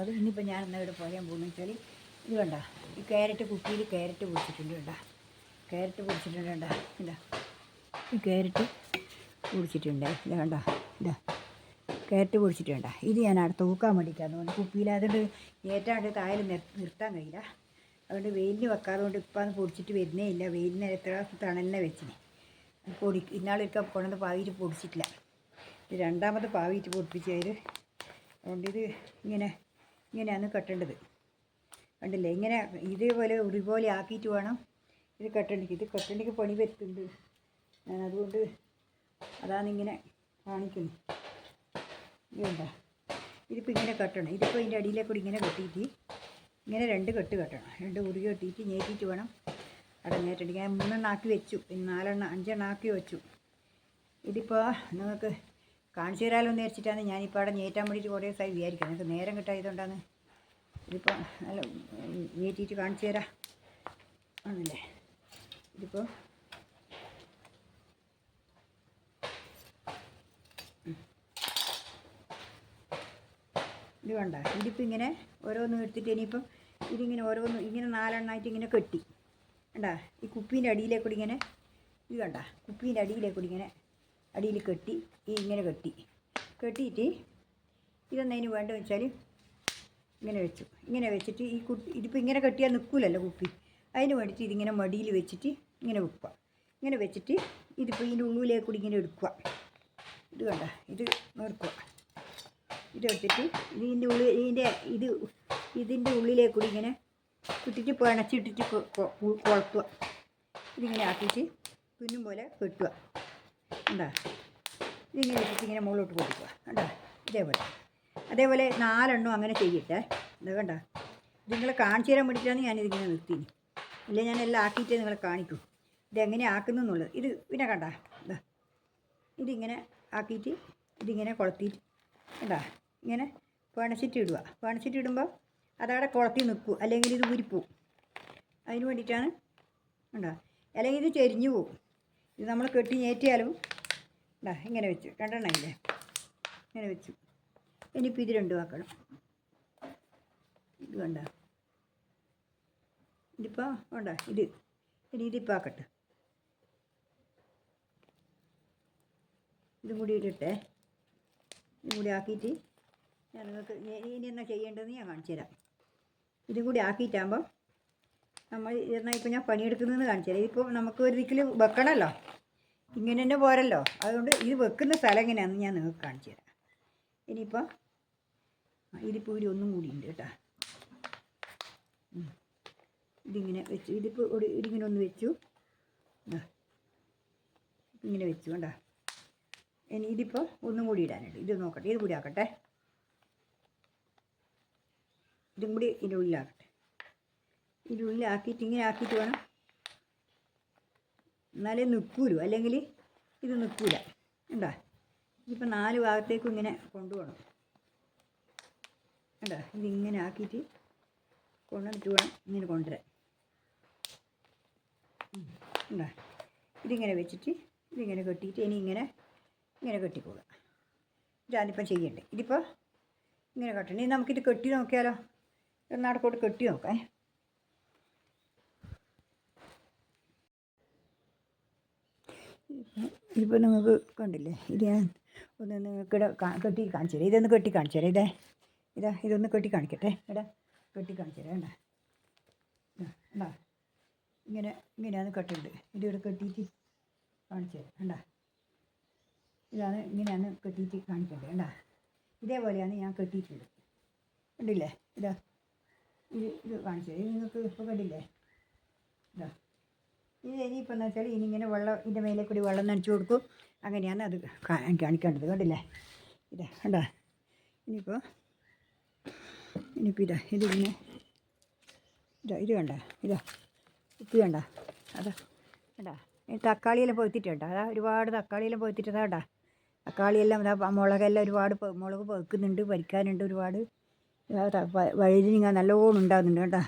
സ്വാഗതം ഇന്നിപ്പോൾ ഞാൻ എന്നാൽ ഇവിടെ പോരാൻ പോകുന്നത് വെച്ചാൽ ഇത് വേണ്ട ഈ ക്യാരറ്റ് കുപ്പിയിൽ ക്യാരറ്റ് പൊടിച്ചിട്ടുണ്ട് കണ്ട. ക്യാരറ്റ് പൊടിച്ചിട്ടുണ്ട് വേണ്ട ഇതാ ഈ ക്യാരറ്റ് പൊടിച്ചിട്ടുണ്ട്. ഇതാ വേണ്ട ഇതാ. ക്യാരറ്റ് പൊടിച്ചിട്ടുണ്ട് ഇത് ഞാൻ അവിടെ തൂക്കാൻ വേണ്ടിയിട്ടാണ്. അതുകൊണ്ട് കുപ്പിയിലായതുകൊണ്ട് ഏറ്റാണ്ട് താഴെ നിർ നിർത്താൻ കഴിയില്ല. അതുകൊണ്ട് വെയിലിന് വെക്കാതെ കൊണ്ട് ഇപ്പം അത് പൊടിച്ചിട്ട് വരുന്നേ ഇല്ല. വെയിലിന് എത്ര തണലിനെ വെച്ചിന്. പൊടി ഇന്നാളൊരിക്കൽ കൊണ്ടത് പാവിയിട്ട് പൊടിച്ചിട്ടില്ല. രണ്ടാമത് പാവിയിട്ട് പൊടിപ്പിച്ച് അതിൽ അതുകൊണ്ട് ഇത് ഇങ്ങനെ ഇങ്ങനെയാണ് കെട്ടേണ്ടത്. കണ്ടില്ലേ? ഇങ്ങനെ ഇതേപോലെ ഉറിപോലെ ആക്കിയിട്ട് വേണം ഇത് കെട്ടണ്ടിക്ക് ഇത് കെട്ടണ്ടിക്ക് പണി വരുത്തുന്നുണ്ട്. ഞാൻ അതുകൊണ്ട് അതാണ് ഇങ്ങനെ കാണിക്കുന്നത്. ഇതുണ്ട ഇതിപ്പോൾ ഇങ്ങനെ കെട്ടണം. ഇതിപ്പോൾ ഇതിന്റെ അടിയിലെ കൂടി ഇങ്ങനെ കെട്ടിയിട്ട് ഇങ്ങനെ രണ്ട് കെട്ട് കെട്ടണം. രണ്ട് ഉറി കെട്ടിയിട്ട് ഞേറ്റിയിട്ട് വേണം അവിടെ ഞേറ്റണ്ടി ഞാൻ മൂന്നെണ്ണം ആക്കി വെച്ചു. നാലെണ്ണം അഞ്ചെണ്ണം ആക്കി വെച്ചു. ഇതിപ്പോൾ നിങ്ങൾക്ക് കാണിച്ചു എന്ന് വെച്ചിട്ടാണ് ഞാനിപ്പോൾ അവിടെ ഞേറ്റാൻ വേണ്ടിയിട്ട് കുറേ ദിവസമായി വിചാരിക്കുന്നത് നിങ്ങൾക്ക് നേരം കിട്ടായതുകൊണ്ടാണ് ഇതിപ്പോൾ നല്ല ഞേറ്റിയിട്ട് കാണിച്ചു തരാം. ആണല്ലേ? ഇതിപ്പോൾ ഇത് കണ്ട? ഇതിപ്പോൾ ഇങ്ങനെ ഓരോന്ന് എടുത്തിട്ട് ഇനിയിപ്പം ഇതിങ്ങനെ ഓരോന്ന് ഇങ്ങനെ നാലെണ്ണമായിട്ട് ഇങ്ങനെ കെട്ടി. വേണ്ട ഈ കുപ്പീന്റെ അടിയിലേക്കൂടി ഇങ്ങനെ ഇത് കണ്ട? കുപ്പീന്റെ അടിയിലേക്കൂടി ഇങ്ങനെ അടിയിൽ കെട്ടി ഈ ഇങ്ങനെ കെട്ടി. കെട്ടിയിട്ട് ഇതെന്നതിന് വേണ്ട വെച്ചാൽ ഇങ്ങനെ വെച്ചു. ഇങ്ങനെ വെച്ചിട്ട് ഈ കുട്ടി ഇതിപ്പോൾ ഇങ്ങനെ കെട്ടിയാൽ നിൽക്കില്ലല്ലോ കുപ്പി. അതിന് വേണ്ടിയിട്ട് ഇതിങ്ങനെ മടിയിൽ വെച്ചിട്ട് ഇങ്ങനെ വെക്കുക. ഇങ്ങനെ വെച്ചിട്ട് ഇതിപ്പോൾ ഇതിന്റെ ഉള്ളിലേക്ക് കൂടി ഇങ്ങനെ എടുക്കുക. ഇത് കണ്ട? ഇത് നോക്കുക ഇതെടുത്തിട്ട് ഇതിന്റെ ഉള്ളിൽ ഇതിന്റെ ഇത് ഇതിന്റെ ഉള്ളിലേക്ക് കൂടി ഇങ്ങനെ ഇട്ടിട്ട് പിണച്ചിട്ടിട്ട് കുളത്തുക. ഇതിങ്ങനെ ആക്കിയിട്ട് തുന്നും പോലെ കെട്ടുക. ഉണ്ടാ ഇതിങ്ങനെ ഇങ്ങനെ മുകളിലോട്ട് പൊട്ടിക്കുക കേട്ടോ ഇതേപോലെ. അതേപോലെ നാലെണ്ണം അങ്ങനെ ചെയ്യട്ടെ. എന്താ കണ്ട? നിങ്ങൾ കാണിച്ചു തരാൻ വേണ്ടിയിട്ടാണ് ഞാനിതിങ്ങനെ നിർത്തിന് അല്ലെങ്കിൽ ഞാൻ എല്ലാം ആക്കിയിട്ട് നിങ്ങളെ കാണിക്കൂ. ഇതെങ്ങനെ ആക്കുന്നു എന്നുള്ളത്. ഇത് പിന്നെ കണ്ട? എന്താ ഇതിങ്ങനെ ആക്കിയിട്ട് ഇതിങ്ങനെ കൊളത്തിയിട്ട് കണ്ടാ? ഇങ്ങനെ പണച്ചിട്ട് ഇടുക. പണച്ചിട്ട് ഇടുമ്പോൾ അതവിടെ കുളത്തി നിൽക്കും. അല്ലെങ്കിൽ ഇത് ഉരിപ്പോവും അതിന് വേണ്ടിയിട്ടാണ് കണ്ടാ? അല്ലെങ്കിൽ ഇത് ചെരിഞ്ഞു പോവും ഇത് നമ്മൾ കെട്ടി ഞേറ്റിയാലും ഉണ്ടാ ഇങ്ങനെ വെച്ചു. രണ്ടെണ്ണം ഇല്ലേ ഇങ്ങനെ വെച്ചു. ഇനിയിപ്പോൾ ഇത് രണ്ടു വാക്കണം ഇത് വേണ്ട ഇതിപ്പോൾ വേണ്ട ഇത്. ഇനി ഇതിപ്പോൾ ആക്കട്ടെ. ഇതും കൂടി ഇട്ടിട്ടേ. ഇതും കൂടി ആക്കിയിട്ട് ഞാൻ നിങ്ങൾക്ക് ഇനി എന്നാ ചെയ്യേണ്ടതെന്ന് ഞാൻ കാണിച്ചു തരാം ഇതും കൂടി ആക്കിയിട്ടാകുമ്പോൾ നമ്മൾ എന്നാൽ ഇപ്പോൾ ഞാൻ പണിയെടുക്കുന്നതെന്ന് കാണിച്ചു തരാം ഇപ്പോൾ നമുക്ക് ഒരു വെക്കണമല്ലോ ഇങ്ങനെ തന്നെ പോരല്ലോ. അതുകൊണ്ട് ഇത് വെക്കുന്ന സ്ഥലം എങ്ങനെയാണെന്ന് ഞാൻ നിങ്ങൾക്ക് കാണിച്ചു തരാം ഇനിയിപ്പോൾ ഇതിപ്പോൾ ഒരു ഒന്നും കൂടി ഉണ്ട് കേട്ടോ. ഇതിങ്ങനെ വെച്ചു. ഇതിപ്പോൾ ഇതിങ്ങനെ ഒന്ന് വെച്ചു. ഇങ്ങനെ വെച്ചു കണ്ടോ. ഇനി ഇതിപ്പോൾ ഒന്നും കൂടി ഇടാനുണ്ട്. ഇത് നോക്കട്ടെ. ഇത് കൂടി ആക്കട്ടെ. ഇതും കൂടി ഇതിന്റെ ഉള്ളിലാക്കട്ടെ. ഇതിന്റെ ഉള്ളിലാക്കിയിട്ട് ഇങ്ങനെ ആക്കിയിട്ട് വേണം. എന്നാലേ നിൽക്കൂലു അല്ലെങ്കിൽ ഇത് നിൽക്കൂല ഉണ്ടാ ഇതിപ്പോൾ നാല് ഭാഗത്തേക്കും ഇങ്ങനെ കൊണ്ടുപോകണം. ഉണ്ടാ ഇതിങ്ങനെ ആക്കിയിട്ട് കൊണ്ടുവന്നിട്ട് വേണം ഇങ്ങനെ കൊണ്ടുവരാൻ. ഉണ്ടാ ഇതിങ്ങനെ വെച്ചിട്ട് ഇതിങ്ങനെ കെട്ടിയിട്ട് ഇനി ഇങ്ങനെ ഇങ്ങനെ കെട്ടിക്കോളുക ഇതാണിപ്പം ചെയ്യണ്ടേ. ഇതിപ്പോൾ ഇങ്ങനെ കെട്ടണം. ഇനി നമുക്കിത് കെട്ടി നോക്കിയാലോ? എന്നാടക്കോട്ട് കെട്ടി നോക്കാം. ഇതിപ്പോൾ നിങ്ങൾക്ക് കണ്ടില്ലേ? ഇത് ഞാൻ ഒന്ന് നിങ്ങൾക്ക് കെട്ടി കാണിച്ചു തരാം ഇതൊന്ന് കെട്ടി കാണിച്ചു തരാം ഇതേ ഇതാ ഇതൊന്ന് കെട്ടി കാണിക്കട്ടെ. ഇടാ കെട്ടി കാണിച്ചു തരാം ഇടാ ഇടാ ഇങ്ങനെ ഇങ്ങനെയാണ് കെട്ടുണ്ട് ഇത് ഇവിടെ കെട്ടിയിട്ട് കാണിച്ചു തരാം വേണ്ട ഇതാണ് ഇങ്ങനെയാണ് കെട്ടിയിട്ട് കാണിക്കേണ്ടത്. വേണ്ട ഇതേപോലെയാണ് ഞാൻ കെട്ടിയിട്ടുള്ളത്. കണ്ടില്ലേ? ഇതാ ഇത് ഇത് കാണിച്ചു തരാം ഇത് നിങ്ങൾക്ക് ഇപ്പോൾ കണ്ടില്ലേ? ഇതാ ഇത് ഇനിയിപ്പോൾ എന്ന് വെച്ചാൽ ഇനി ഇങ്ങനെ വെള്ളം ഇതിന്റെ മേലെ കൂടി വെള്ളം നനച്ചു കൊടുക്കും. അങ്ങനെയാണ് അത് കാണിക്കേണ്ടത്. കണ്ടില്ലേ? ഇതാ കണ്ടാ? ഇനിയിപ്പോൾ ഇനിയിപ്പോൾ ഇതാ ഇതിങ്ങനെ ഇതാ ഇത് കണ്ട? ഇതാ ഉപ്പ് കണ്ട? അതാ കണ്ടാ? തക്കാളിയെല്ലാം പൊത്തിട്ടുണ്ട് അതാ ഒരുപാട് തക്കാളിയെല്ലാം പൊത്തിട്ട് അതാ കണ്ടാ? തക്കാളിയെല്ലാം ഇതാ മുളകെല്ലാം ഒരുപാട് മുളക് പൊക്കുന്നുണ്ട് പരിക്കാനുണ്ട് ഒരുപാട്. വഴുതിനിങ്ങ നല്ലോണം ഉണ്ടാകുന്നുണ്ട് കേട്ടാ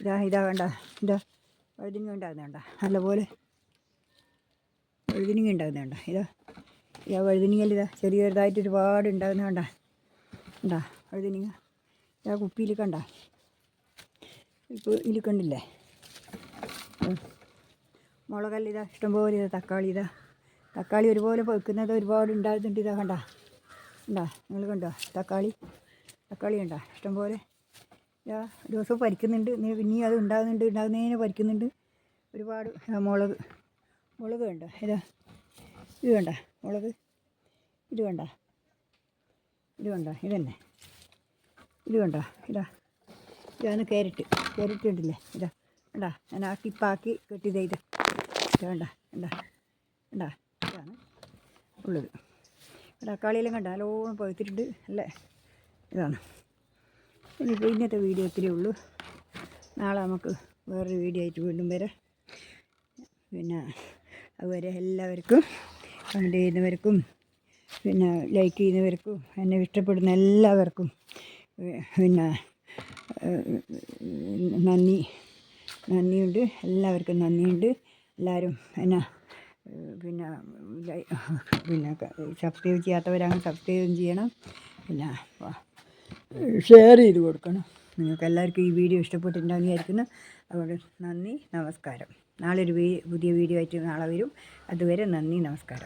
ഇതാ ഇതാ വേണ്ട ഇതാ വഴുതിനിങ്ങ ഉണ്ടാകുന്നുണ്ട നല്ലപോലെ വഴുതിനിങ്ങ ഉണ്ടാകുന്നുണ്ട ഇതാ ഇതാ വഴുതിനിങ്ങയിൽ ഇതാ ചെറിയ ചെറുതായിട്ട് ഒരുപാട് ഉണ്ടാകുന്നുണ്ട ഉണ്ടാ വഴുതിനിങ്ങ ഇതാ കുപ്പിയിൽ കണ്ട. ഇപ്പോൾ ഇതിൽ കണ്ടില്ലേ. മുളകല്ല ഇതാ ഇഷ്ടംപോലെ ഇതാ തക്കാളി ഇതാ. തക്കാളി ഒരുപോലെ വെക്കുന്നത് ഒരുപാട് ഉണ്ടാകുന്നുണ്ട് ഇതാ കണ്ട. ഉണ്ടാ നിങ്ങൾ കണ്ടോ? തക്കാളി തക്കാളി ഉണ്ടോ ഇഷ്ടംപോലെ ഇതാ ദിവസവും പരിക്കുന്നുണ്ട് ഇനി അത് ഉണ്ടാകുന്നുണ്ട് ഉണ്ടാകുന്നതിന് പരിക്കുന്നുണ്ട് ഒരുപാട് ആ, മുളക് മുളക് വേണ്ട. ഇതാ ഇത് വേണ്ട. മുളക് ഇത് വേണ്ട. ഇത് വേണ്ട. ഇതന്നെ ഇത് വേണ്ട. ഇതാ. ഇതാണ് ക്യാരറ്റ്. ക്യാരറ്റ് ഉണ്ടല്ലേ ഇതാ. വേണ്ട ഞാൻ ആക്കി ടിപ്പാക്കി കെട്ടി ഇത്. ഇത് വേണ്ട. വേണ്ട. കണ്ടാ ഇതാണ് ഉള്ളത്. തക്കാളിയെല്ലാം കണ്ട? നല്ലോണം പഴുത്തിട്ടുണ്ട്. അല്ലേ? ഇതാണ്. ഇനിയിപ്പോൾ ഇന്നത്തെ വീഡിയോ ഇത്രയേ ഉള്ളൂ. നാളെ നമുക്ക് വേറൊരു വീഡിയോ ആയിട്ട് വീണ്ടും വരാം. പിന്നെ അതുവരെ എല്ലാവർക്കും കമന്റ് ചെയ്യുന്നവർക്കും പിന്നെ ലൈക്ക് ചെയ്യുന്നവർക്കും എന്നെ ഇഷ്ടപ്പെടുന്ന എല്ലാവർക്കും പിന്നെ നന്ദി നന്ദിയുണ്ട്. എല്ലാവർക്കും നന്ദിയുണ്ട്. എല്ലാവരും എന്നാ പിന്നെ പിന്നെ സബ്സ്ക്രൈബ് ചെയ്യാത്തവരാണ് സബ്സ്ക്രൈബും ചെയ്യണം. പിന്നെ ഷെയർ ചെയ്ത് കൊടുക്കണം. നിങ്ങൾക്ക് എല്ലാവർക്കും ഈ വീഡിയോ ഇഷ്ടപ്പെട്ടിട്ടുണ്ടാകുന്ന വിചാരിക്കുന്നു. അതുകൊണ്ട് നന്ദി നമസ്കാരം. നാളെ ഒരു പുതിയ വീഡിയോ ആയിട്ട് നാളെ വരും. അതുവരെ നന്ദി നമസ്കാരം.